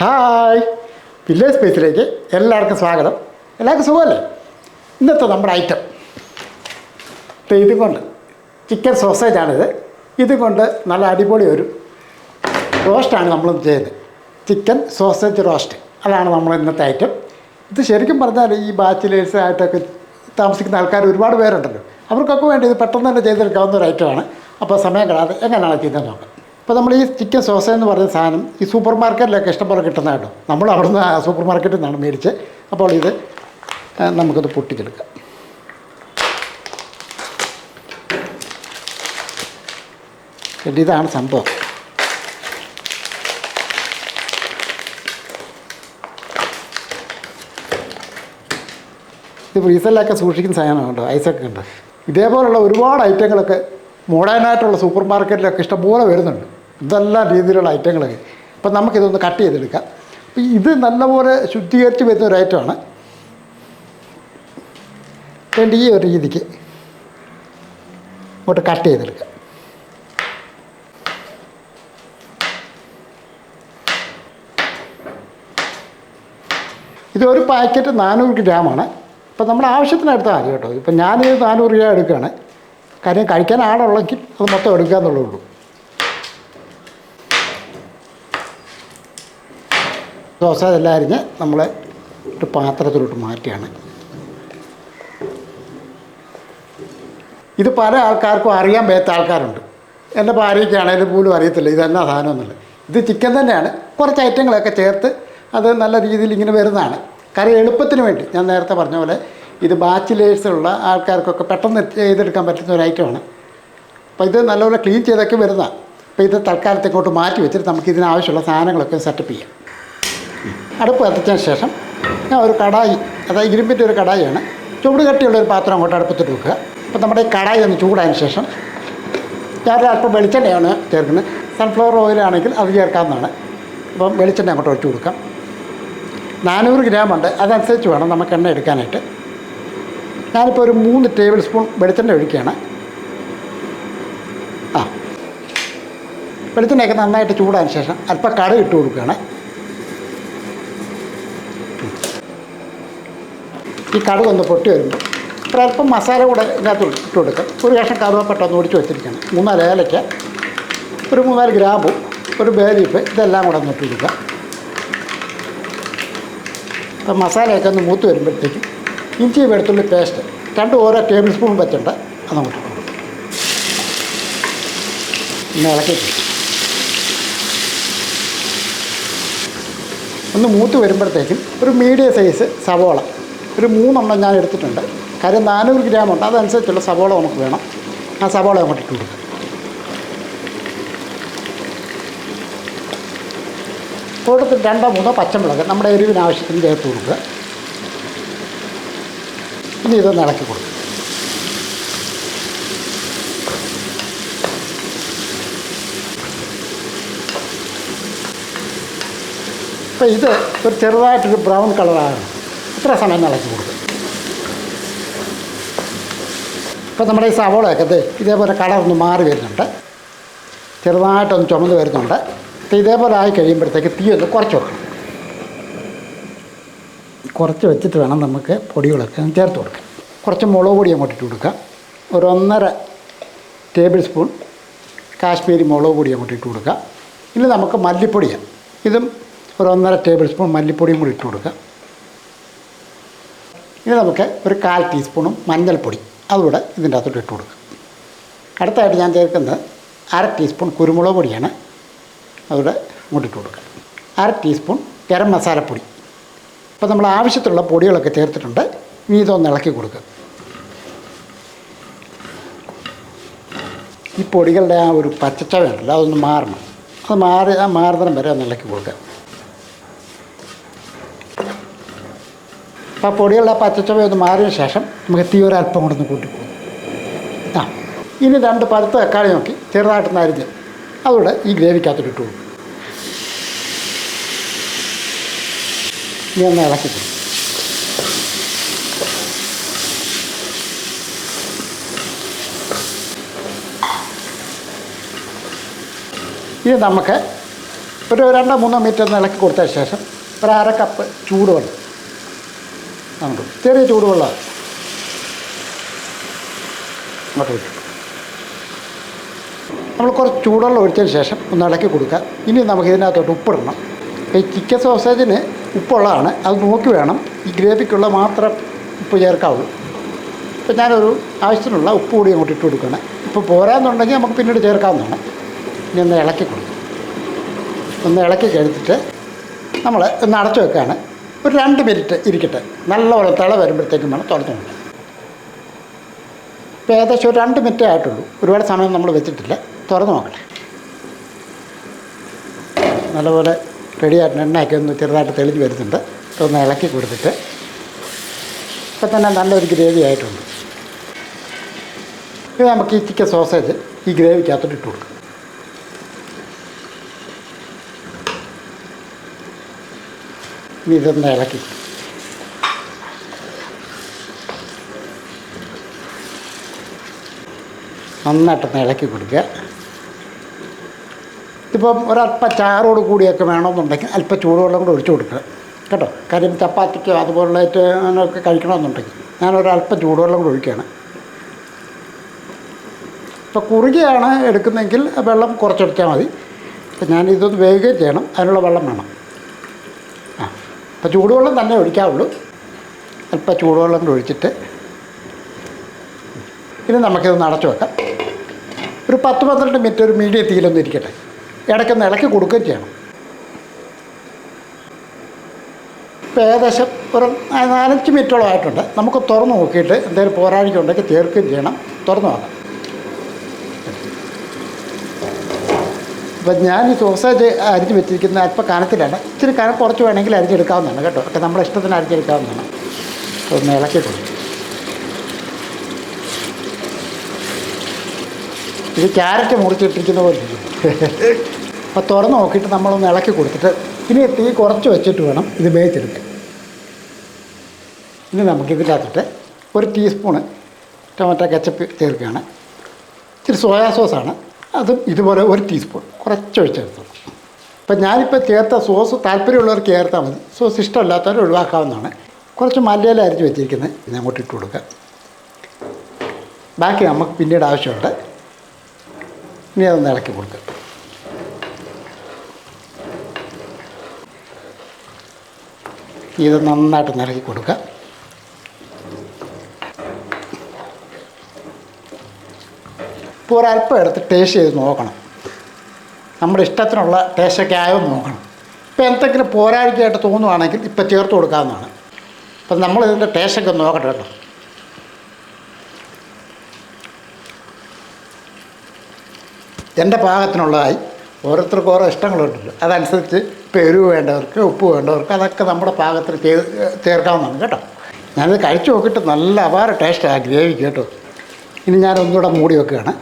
Hi. Village സ്പേസിലേക്ക് എല്ലാവർക്കും സ്വാഗതം. എല്ലാവർക്കും സുഖമല്ലേ? ഇന്നത്തെ നമ്മുടെ ഐറ്റം ഇതുകൊണ്ട് ചിക്കൻ സോസേജാണിത് ഇതുകൊണ്ട് നല്ല അടിപൊളി ഒരു റോസ്റ്റാണ് നമ്മൾ ചെയ്യുന്നത്. ചിക്കൻ സോസേജ് റോസ്റ്റ് അതാണ് നമ്മൾ ഇന്നത്തെ ഐറ്റം ഇത് ശരിക്കും പറഞ്ഞാൽ ഈ ബാച്ചിലേഴ്സ് ആയിട്ടൊക്കെ താമസിക്കുന്ന ആൾക്കാർ ഒരുപാട് പേരുണ്ടല്ലോ. അവർക്കൊക്കെ വേണ്ടി ഇത് പെട്ടെന്ന് തന്നെ ചെയ്തെടുക്കാവുന്ന ഒരു ഐറ്റമാണ് അപ്പോൾ സമയം കിടാതെ എങ്ങനെയാണ് ചെയ്യുന്നത് നോക്കാം. അപ്പോൾ നമ്മൾ ഈ ചിക്കൻ സോസ എന്ന് പറയുന്ന സാധനം ഈ സൂപ്പർ മാർക്കറ്റിലൊക്കെ ഇഷ്ടംപോലെ കിട്ടുന്ന കേട്ടോ. നമ്മൾ അവിടുന്ന് സൂപ്പർ മാർക്കറ്റിൽ നിന്നാണ് മേടിച്ച്. അപ്പോൾ ഇത് നമുക്കത് പൊട്ടിച്ചെടുക്കാം. എന്നിട്ട് ഇതാണ് സംഭവം. ഇത് ഫ്രീസറിലൊക്കെ സൂക്ഷിക്കുന്ന സാധനമാണ് കേട്ടോ. ഐസൊക്കെ ഉണ്ട്. ഇതേപോലുള്ള ഒരുപാട് ഐറ്റങ്ങളൊക്കെ മോഡേണായിട്ടുള്ള സൂപ്പർ മാർക്കറ്റിലൊക്കെ ഇഷ്ടംപോലെ വരുന്നുണ്ട്. ഇതെല്ലാം രീതിയിലുള്ള ഐറ്റങ്ങളൊക്കെ അപ്പം നമുക്കിതൊന്ന് കട്ട് ചെയ്തെടുക്കാം. അപ്പം ഇത് നല്ലപോലെ ശുദ്ധീകരിച്ച് വരുന്ന ഒരു ഐറ്റമാണ്. വേണ്ട ഈ ഒരു രീതിക്ക് ഇങ്ങോട്ട് കട്ട് ചെയ്തെടുക്കാം. ഇത് ഒരു പാക്കറ്റ് നാനൂറ് ഗ്രാമാണ്. ഇപ്പം നമ്മുടെ ആവശ്യത്തിന് എടുത്താൽ കേട്ടോ. ഇപ്പം ഞാനിത് നാനൂറ് രൂപ എടുക്കുകയാണ്. കാര്യം കഴിക്കാൻ ആളുള്ളെങ്കിൽ അത് മൊത്തം എടുക്കുക എന്നുള്ളേ ദോശ ഇതെല്ലാം അരിഞ്ഞ് നമ്മൾ ഒരു പാത്രത്തിലോട്ട് മാറ്റുകയാണ്. ഇത് പല ആൾക്കാർക്കും അറിയാൻ പറ്റാത്ത ആൾക്കാരുണ്ട്. എന്റെ ഭാര്യയ്ക്കാണേലും പോലും അറിയത്തില്ല. ഇത് തന്നെ സാധനം എന്നുള്ളത്. ഇത് ചിക്കൻ തന്നെയാണ്. കുറച്ച് ഐറ്റങ്ങളൊക്കെ ചേർത്ത് അത് നല്ല രീതിയിൽ ഇങ്ങനെ വരുന്നതാണ്. കറി എളുപ്പത്തിന് വേണ്ടി ഞാൻ നേരത്തെ പറഞ്ഞ പോലെ ഇത് ബാച്ചിലേഴ്സുള്ള ആൾക്കാർക്കൊക്കെ പെട്ടെന്ന് ചെയ്തെടുക്കാൻ പറ്റുന്ന ഒരു ഐറ്റമാണ്. അപ്പോൾ ഇത് നല്ലപോലെ ക്ലീൻ ചെയ്തൊക്കെ വരുന്നതാണ്. അപ്പോൾ ഇത് തൽക്കാലത്തേക്കോട്ട് മാറ്റി വെച്ചിട്ട് നമുക്ക് ഇതിനാവശ്യമുള്ള സാധനങ്ങളൊക്കെ സെറ്റപ്പ് ചെയ്യാം. അടുപ്പ് കത്തിച്ചതിന് ശേഷം ഞാൻ ഒരു കടായി അതായത് ഇരുമ്പിന്റെ ഒരു കടായിയാണ് ചൂട് കട്ടിയുള്ള ഒരു പാത്രം അങ്ങോട്ട് അടുപ്പത്തിട്ട് വെക്കുക. അപ്പോൾ നമ്മുടെ ഈ കടായി ഒന്ന് ചൂടായതിന് ശേഷം ഞാൻ അല്പം വെളിച്ചെണ്ണയാണ് ചേർക്കുന്നത്. സൺഫ്ലവർ ഓയിലാണെങ്കിൽ അത് ചേർക്കാവുന്നതാണ്. അപ്പം വെളിച്ചെണ്ണ അങ്ങോട്ട് ഒഴിച്ചു കൊടുക്കാം. നാനൂറ് ഗ്രാം ഉണ്ട്. അതനുസരിച്ച് വേണം നമുക്ക് എണ്ണ എടുക്കാനായിട്ട്. ഞാനിപ്പോൾ ഒരു മൂന്ന് ടേബിൾ സ്പൂൺ വെളിച്ചെണ്ണ ഒഴിക്കുകയാണ്. ആ. വെളിച്ചെണ്ണയൊക്കെ നന്നായിട്ട് ചൂടായതിന് ശേഷം അല്പം കടുക് ഇട്ട് കൊടുക്കുകയാണ്. ഈ കടുക് ഒന്ന് പൊട്ടി വരുമ്പോൾ അല്പം മസാല കൂടെ ഇതിനകത്ത് ഇട്ട് കൊടുക്കാം. ഒരു കഷ്ണം കറുവപ്പട്ട ഒന്ന് ഒടിച്ച് വെച്ചിരിക്കണം മൂന്നാൽ ഏലയ്ക്ക ഒരു മൂന്നാൽ ഗ്രാമ്പു ഒരു ബേലീഫ് ഇതെല്ലാം കൂടെ ഒന്ന് ഇട്ട് കൊടുക്കുക അപ്പം മസാലയൊക്കെ ഒന്ന് മൂത്ത് വരുമ്പോഴത്തേക്കും ഇഞ്ചി വെളുത്തുള്ളി പേസ്റ്റ് രണ്ട് ഓരോ ടേബിൾ സ്പൂൺ വെച്ചിട്ട് അത് അങ്ങോട്ട് പിന്നെ ഇളക്കി ഒന്ന് മൂത്ത് വരുമ്പോഴത്തേക്കും ഒരു മീഡിയം സൈസ് സവോള ഒരു മൂന്നെണ്ണം ഞാൻ എടുത്തിട്ടുണ്ട്. കാര്യം നാനൂറ് ഗ്രാം ഉണ്ട്. അതനുസരിച്ചുള്ള സവോള നമുക്ക് വേണം. ആ സവോള അങ്ങോട്ട് ഇട്ട് കൊടുക്കുക കൂട്ടത്തിൽ രണ്ടോ മൂന്നോ പച്ചമുളക് നമ്മുടെ എരിവിന് ആവശ്യത്തിന് ചേർത്ത് കൊടുക്കുക. ഇനി ഇതൊന്ന് ഇളക്കി കൊടുക്കുക അപ്പോൾ ഇത് ഒരു ചെറുതായിട്ടൊരു ബ്രൗൺ കളറാണ്. ഇത്ര സമയം ഇളക്കി കൊടുക്കും? ഇപ്പോൾ നമ്മുടെ ഈ സവോളയൊക്കെ ഇതേപോലെ കളറൊന്ന് മാറി വരുന്നുണ്ട്. ചെറുതായിട്ടൊന്ന് ചുമന്ന് വരുന്നുണ്ട്. അപ്പോൾ ഇതേപോലെ ആയി കഴിയുമ്പോഴത്തേക്ക് തീ ഒന്ന് കുറച്ച് വെക്കണം. കുറച്ച് വെച്ചിട്ട് വേണം നമുക്ക് പൊടികളൊക്കെ ചേർത്ത് കൊടുക്കാം കുറച്ച് മുളക് പൊടി അങ്ങോട്ട് ഇട്ട് കൊടുക്കുക ഒരു ഒന്നര ടേബിൾ സ്പൂൺ കാശ്മീരി മുളക് പൊടി അങ്ങോട്ട് ഇട്ട് കൊടുക്കുക ഇനി നമുക്ക് മല്ലിപ്പൊടിയാണ്. ഇതും ഒരു ഒന്നര ടേബിൾ സ്പൂൺ മല്ലിപ്പൊടിയും കൂടി ഇട്ട് കൊടുക്കുക ഇനി നമുക്ക് ഒരു കാൽ ടീസ്പൂണും മഞ്ഞൾപ്പൊടി അതുകൂടെ ഇതിന്റെ അകത്തോട്ട് ഇട്ട് കൊടുക്കുക അടുത്തായിട്ട് ഞാൻ ചേർക്കുന്നത് അര ടീസ്പൂൺ കുരുമുളക് പൊടിയാണ് അതുകൂടെ ഇങ്ങോട്ട് ഇട്ട് കൊടുക്കുക. അര ടീസ്പൂൺ ഗരം മസാലപ്പൊടി അപ്പോൾ നമ്മൾ ആവശ്യത്തിലുള്ള പൊടികളൊക്കെ ചേർത്തിട്ടുണ്ട്. ഇനി ഇതൊന്ന് ഇളക്കി കൊടുക്കുക. ഈ പൊടികളുടെ ആ ഒരു പച്ചച്ചവ ഉണ്ടല്ലോ അതൊന്ന് മാറണം. അത് മാറി ആ മാറുന്നിടം വരെ ഒന്ന് ഇളക്കി കൊടുക്കുക. ആ പൊടികളുടെ ആ പച്ചച്ചവ ഒന്ന് മാറിയ ശേഷം നമുക്ക് തീ ഒരു അല്പം കൊണ്ടൊന്ന് കൂട്ടി ആ ഇനി രണ്ട് പഴുത്ത തക്കാളി നോക്കി ചെറുതായിട്ടൊന്ന് അരിഞ്ഞ് അതുകൂടെ ഈ ഗ്രേവിക്കകത്തോട്ട് ഇട്ടു ഇനി ഒന്ന് ഇളക്കി ഇനി നമുക്ക് ഒരു രണ്ടോ മൂന്നോ മിനിറ്റ് ഒന്ന് ഇളക്കി കൊടുത്തതിന് ശേഷം ഒരു അര കപ്പ് ചൂടുവെള്ളം നമുക്ക് ചെറിയ ചൂടുവെള്ളം. നമ്മൾ കുറച്ച് ചൂടുവെള്ളം ഒഴിച്ചതിന് ശേഷം ഒന്ന് ഇളക്കി കൊടുക്കുക. ഇനി നമുക്ക് ഇതിനകത്തോട്ട് ഉപ്പിടണം. ഈ ചിക്കൻ സോസേജിന് ഉപ്പുള്ളതാണ്. അത് നോക്കി വേണം. ഈ ഗ്രേവിക്കുള്ള മാത്രം ഉപ്പ് ചേർക്കാവുള്ളൂ ഇപ്പം ഞാനൊരു ആവശ്യത്തിനുള്ള ഉപ്പ് കൂടി അങ്ങോട്ട് ഇട്ട് കൊടുക്കണം ഇപ്പോൾ പോരാന്നുണ്ടെങ്കിൽ നമുക്ക് പിന്നീട് ചേർക്കാവുന്നതാണ്. ഇനി ഒന്ന് ഇളക്കി കൊടുക്കും. ഒന്ന് ഇളക്കി കഴിഞ്ഞിട്ട് നമ്മൾ ഒന്ന് അടച്ചു വെക്കുകയാണ്. ഒരു രണ്ട് മിനിറ്റ് ഇരിക്കട്ടെ. നല്ലപോലെ തിള വരുമ്പോഴത്തേക്കും വേണം തുറന്നു നോക്കാം. ഇപ്പോൾ ഏകദേശം ഒരു രണ്ട് മിനിറ്റേ ആയിട്ടുള്ളൂ. ഒരുപാട് സമയം നമ്മൾ വെച്ചിട്ടില്ല. തുറന്നു നോക്കട്ടെ. നല്ലപോലെ റെഡിയായിട്ട് എണ്ണയൊക്കെ ഒന്ന് ചെറുതായിട്ട് തെളിഞ്ഞ് വരുന്നുണ്ട്. ഒന്ന് ഇളക്കി കൊടുത്തിട്ട് ഇപ്പം തന്നെ നല്ലൊരു ഗ്രേവി ആയിട്ടുണ്ട്. ഇത് നമുക്ക് ഈ ചിക്കൻ സോസേജ് ഈ ഗ്രേവിക്കകത്തോട്ട് ഇട്ട് കൊടുക്കും. ഇതൊന്ന് ഇളക്കി നന്നായിട്ടൊന്ന് ഇളക്കി കൊടുക്കുക. ഇതിപ്പം ഒരല്പ ചാറോട് കൂടിയൊക്കെ വേണമെന്നുണ്ടെങ്കിൽ അല്പം ചൂടുവെള്ളം കൂടെ ഒഴിച്ചു കൊടുക്കുക. കേട്ടോ? കാര്യം ചപ്പാത്തിക്കോ അതുപോലുള്ള ഒക്കെ കഴിക്കണമെന്നുണ്ടെങ്കിൽ ഞാനൊരല്പം ചൂടുവെള്ളം കൂടെ ഒഴിക്കുകയാണ്. ഇപ്പോൾ കുറുകയാണ് എടുക്കുന്നതെങ്കിൽ വെള്ളം കുറച്ചെടുത്താൽ മതി. ഞാൻ ഇതൊന്ന് വേഗം ചെയ്യണം. അതിനുള്ള വെള്ളം വേണം. അപ്പോൾ ചൂടുവെള്ളം തന്നെ ഒഴിക്കാവുള്ളൂ. അല്പം ചൂടുവെള്ളം കൂടെ ഒഴിച്ചിട്ട് ഇനി നമുക്കിതൊന്ന് അടച്ചു വെക്കാം. ഒരു പത്ത് പന്ത്രണ്ട് മിനിറ്റ് ഒരു മീഡിയം തീയിലൊന്നും ഇരിക്കട്ടെ. ഇടയ്ക്കൊന്ന് ഇളക്കി കൊടുക്കുകയും ചെയ്യണം. ഇപ്പോൾ ഏകദേശം ഒരു നാലഞ്ച് മിനിറ്റോളം ആയിട്ടുണ്ട്. നമുക്ക് തുറന്ന് നോക്കിയിട്ട് എന്തെങ്കിലും പോരാഴിക്കുണ്ടെങ്കിൽ ചേർക്കുകയും ചെയ്യണം. തുറന്ന് നോക്കാം. അപ്പം ഞാൻ ഈ സോസേജ് അരിഞ്ഞ് വെച്ചിരിക്കുന്ന അല്പം കനത്തിലാണ്. ഇച്ചിരി കനം കുറച്ച് വേണമെങ്കിൽ അരിഞ്ഞെടുക്കാവുന്നതാണ് കേട്ടോ. ഒക്കെ നമ്മുടെ ഇഷ്ടത്തിന് അരിഞ്ഞെടുക്കാവുന്നതാണ്. ഒന്ന് ഇളക്കി കൊടുക്കും ഇത് ക്യാരറ്റ് മുറിച്ചിട്ടിരിക്കുന്ന പോലെ അപ്പം തുറന്ന് നോക്കിയിട്ട് നമ്മളൊന്ന് ഇളക്കി കൊടുത്തിട്ട് ഇനി തീ കുറച്ച് വെച്ചിട്ട് വേണം ഇത് വേവിച്ചെടുക്കാൻ. ഇനി നമുക്ക് ഇതിനകത്തിട്ട് ഒരു ടീസ്പൂണ് ടൊമാറ്റോ കെച്ചപ്പ് ചേർക്കുകയാണ്. ഇച്ചിരി സോയാ സോസാണ് അതും ഇതുപോലെ ഒരു ടീസ്പൂൺ കുറച്ച് ഒഴിച്ചെടുത്തോളൂ അപ്പം ഞാനിപ്പോൾ ചേർത്ത സോസ് താല്പര്യമുള്ളവർക്ക് ചേർത്താൽ മതി. സോസ് ഇഷ്ടമില്ലാത്തവർ ഒഴിവാക്കാവുന്നതാണ്. കുറച്ച് മല്ലിയില അരിഞ്ഞ് വെച്ചിരിക്കുന്നത് ഞാൻ അങ്ങോട്ട് ഇട്ട് കൊടുക്കുക ബാക്കി നമുക്ക് പിന്നീട് ആവശ്യമുണ്ട്. ഇനി അതൊന്ന് ഇളക്കി കൊടുക്കുക ഇത് നന്നായിട്ട് ഇളക്കി കൊടുക്കുക ഇപ്പോൾ ഒരല്പം എടുത്ത് ടേസ്റ്റ് ചെയ്ത് നോക്കണം. നമ്മുടെ ഇഷ്ടത്തിനുള്ള ടേസ്റ്റൊക്കെ ആയോ നോക്കണം. ഇപ്പോൾ എന്തെങ്കിലും പോരാഴികയായിട്ട് തോന്നുവാണെങ്കിൽ ഇപ്പം ചേർത്ത് കൊടുക്കാവുന്നതാണ്. അപ്പം നമ്മൾ ഇതിന്റെ ടേസ്റ്റൊക്കെ നോക്കട്ടെ കേട്ടോ. എന്റെ പാകത്തിനുള്ളതായി ഓരോരുത്തർക്കും ഓരോ ഇഷ്ടങ്ങളുണ്ടല്ലോ അതനുസരിച്ച് ഇപ്പോൾ എരിവ് വേണ്ടവർക്ക് ഉപ്പ് വേണ്ടവർക്ക് അതൊക്കെ നമ്മുടെ പാകത്തിൽ ചേർക്കാവുന്നതാണ് കേട്ടോ. ഞാനിത് കഴിച്ചു നോക്കിയിട്ട് നല്ല അപാര ടേസ്റ്റാണ് ഗ്രേവി കേട്ടോ. ഇനി ഞാൻ ഒന്നുകൂടെ മൂടി വെക്കുകയാണ്.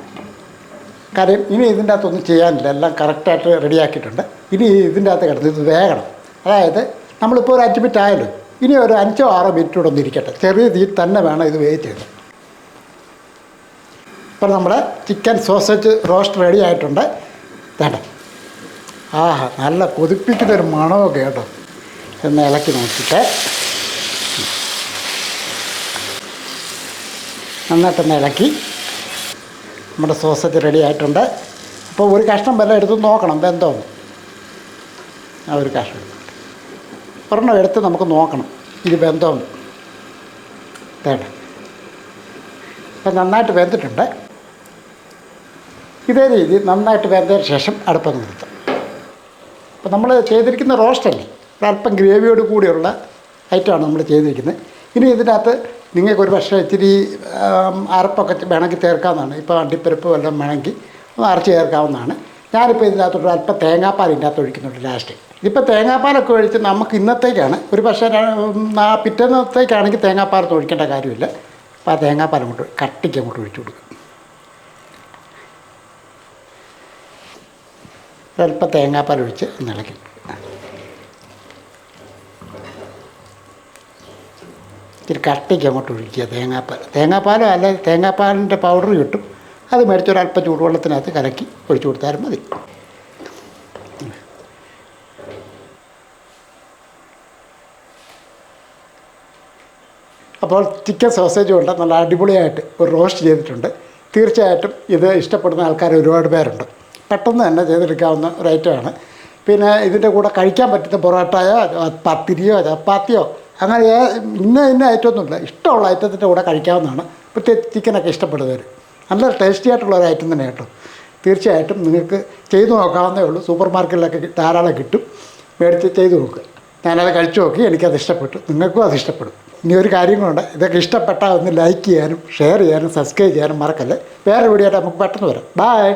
കാര്യം ഇനി ഇതിന്റെ അകത്തൊന്നും ചെയ്യാനില്ല. എല്ലാം കറക്റ്റായിട്ട് റെഡിയാക്കിയിട്ടുണ്ട്. ഇനി ഇതിന്റെ അകത്ത് കിടന്ന് ഇത് വേഗണം. അതായത് നമ്മളിപ്പോൾ ഒരു അഞ്ച് മിനിറ്റ് ആയാലും ഇനി ഒരു അഞ്ചോ ആറോ മിനിറ്റ് കൂടെ ഒന്ന് ഇരിക്കട്ടെ. ചെറിയ തീ തന്നെ വേണം ഇത് ചെയ്ത്. ഇപ്പം നമ്മുടെ ചിക്കൻ സോസേജ് റോസ്റ്റ് റെഡി ആയിട്ടുണ്ട്. വേണ്ട ആഹാ നല്ല കൊതിപ്പിക്കുന്നൊരു മണമൊക്കെ കേട്ടോ. എന്ന് ഇളക്കി നോക്കിയിട്ട് നന്നായിട്ടൊന്ന് ഇളക്കി. നമ്മുടെ സോസൊക്കെ റെഡി ആയിട്ടുണ്ട്. അപ്പോൾ ഒരു കഷ്ണം വല്ല എടുത്ത് നോക്കണം വെന്തോന്ന് ആ ഒരു കഷ്ണം. ഒരെണ്ണം എടുത്ത് നമുക്ക് നോക്കണം ഇത് വെന്തോന്ന് തേട്ട അപ്പം നന്നായിട്ട് വെന്തിട്ടുണ്ട്. ഇതേ രീതി നന്നായിട്ട് വെന്തതിന് ശേഷം അടുപ്പം നിർത്തും. അപ്പോൾ നമ്മൾ ചെയ്തിരിക്കുന്ന റോസ്റ്റല്ലേ അല്പം ഗ്രേവിയോട് കൂടിയുള്ള ഐറ്റമാണ് നമ്മൾ ചെയ്തിരിക്കുന്നത്. ഇനി ഇതിനകത്ത് നിങ്ങൾക്ക് ഒരു പക്ഷേ ആം, അരപ്പൊക്കെ വേണമെങ്കിൽ ചേർക്കാവുന്നതാണ്. ഇപ്പോൾ അണ്ടിപ്പരിപ്പ് വല്ലതും വേണമെങ്കിൽ ഒന്ന് അരച്ച് ചേർക്കാവുന്നതാണ്. ഞാനിപ്പോൾ ഇതിനകത്തോട്ട് അല്പം തേങ്ങാപ്പാൽ ഇതിന്റെ അകത്ത് ഒഴിക്കുന്നുണ്ട് ലാസ്റ്റ്. ഇതിപ്പോൾ തേങ്ങാപ്പാലൊക്കെ ഒഴിച്ച് നമുക്ക് ഇന്നത്തേക്കാണ്. ഒരു പക്ഷേ ആ പിറ്റേന്നത്തേക്കാണെങ്കിൽ തേങ്ങാപ്പാലൊന്നും ഒഴിക്കേണ്ട കാര്യമില്ല. അപ്പോൾ ആ തേങ്ങാപ്പാൽ അങ്ങോട്ട് കട്ടിക്ക് അങ്ങോട്ട് ഒഴിച്ചു കൊടുക്കും. ഒരല്പം തേങ്ങാപ്പാൽ ഒഴിച്ച് ഇളക്കി. ഇത്തിരി കട്ടിക്ക് അങ്ങോട്ട് ഒഴിക്കുക തേങ്ങാപ്പാൽ. തേങ്ങാപ്പാലോ അല്ല തേങ്ങാപ്പാലിന്റെ പൗഡർ കിട്ടും. അത് മേടിച്ചൊരല്പം ചൂടുവെള്ളത്തിനകത്ത് കലക്കി ഒഴിച്ചു കൊടുത്താലും മതി. അപ്പോൾ ചിക്കൻ സോസേജ് കൊണ്ട് നല്ല അടിപൊളിയായിട്ട് ഒരു റോസ്റ്റ് ചെയ്തിട്ടുണ്ട്. തീർച്ചയായിട്ടും ഇത് ഇഷ്ടപ്പെടുന്ന ആൾക്കാർ ഒരുപാട് പേരുണ്ട്. പെട്ടെന്ന് തന്നെ ചെയ്തെടുക്കാവുന്ന ഒരു ഐറ്റമാണ് പിന്നെ ഇതിന്റെ കൂടെ കഴിക്കാൻ പറ്റുന്ന പൊറോട്ടയോ പത്തിരിയോ ചപ്പാത്തിയോ അങ്ങനെ ഇന്ന ഇന്ന ഐറ്റമൊന്നുമില്ല. ഇഷ്ടമുള്ള ഐറ്റത്തിന്റെ കൂടെ കഴിക്കാവുന്നതാണ്. പ്രത്യേകിച്ച് ചിക്കനൊക്കെ ഇഷ്ടപ്പെടുന്നവർ. നല്ല ടേസ്റ്റി ആയിട്ടുള്ള ഒരു ഐറ്റം തന്നെ കേട്ടോ. തീർച്ചയായിട്ടും നിങ്ങൾക്ക് ചെയ്തു നോക്കാവുന്നേ ഉള്ളൂ. സൂപ്പർ മാർക്കറ്റിലൊക്കെ ധാരാളം കിട്ടും. മേടിച്ച് ചെയ്തു നോക്കുക ഞാനത് കഴിച്ചു നോക്കി എനിക്കത് ഇഷ്ടപ്പെട്ടു. നിങ്ങൾക്കും അത് ഇഷ്ടപ്പെടും. ഇനി ഒരു കാര്യം ഇതൊക്കെ ഇഷ്ടപ്പെട്ടാൽ ഒന്ന് ലൈക്ക് ചെയ്യാനും ഷെയർ ചെയ്യാനും സബ്സ്ക്രൈബ് ചെയ്യാനും മറക്കല്ലേ. വേറെ വീഡിയോ ആയിട്ട് നമുക്ക് പെട്ടെന്ന് വരാം. ബൈ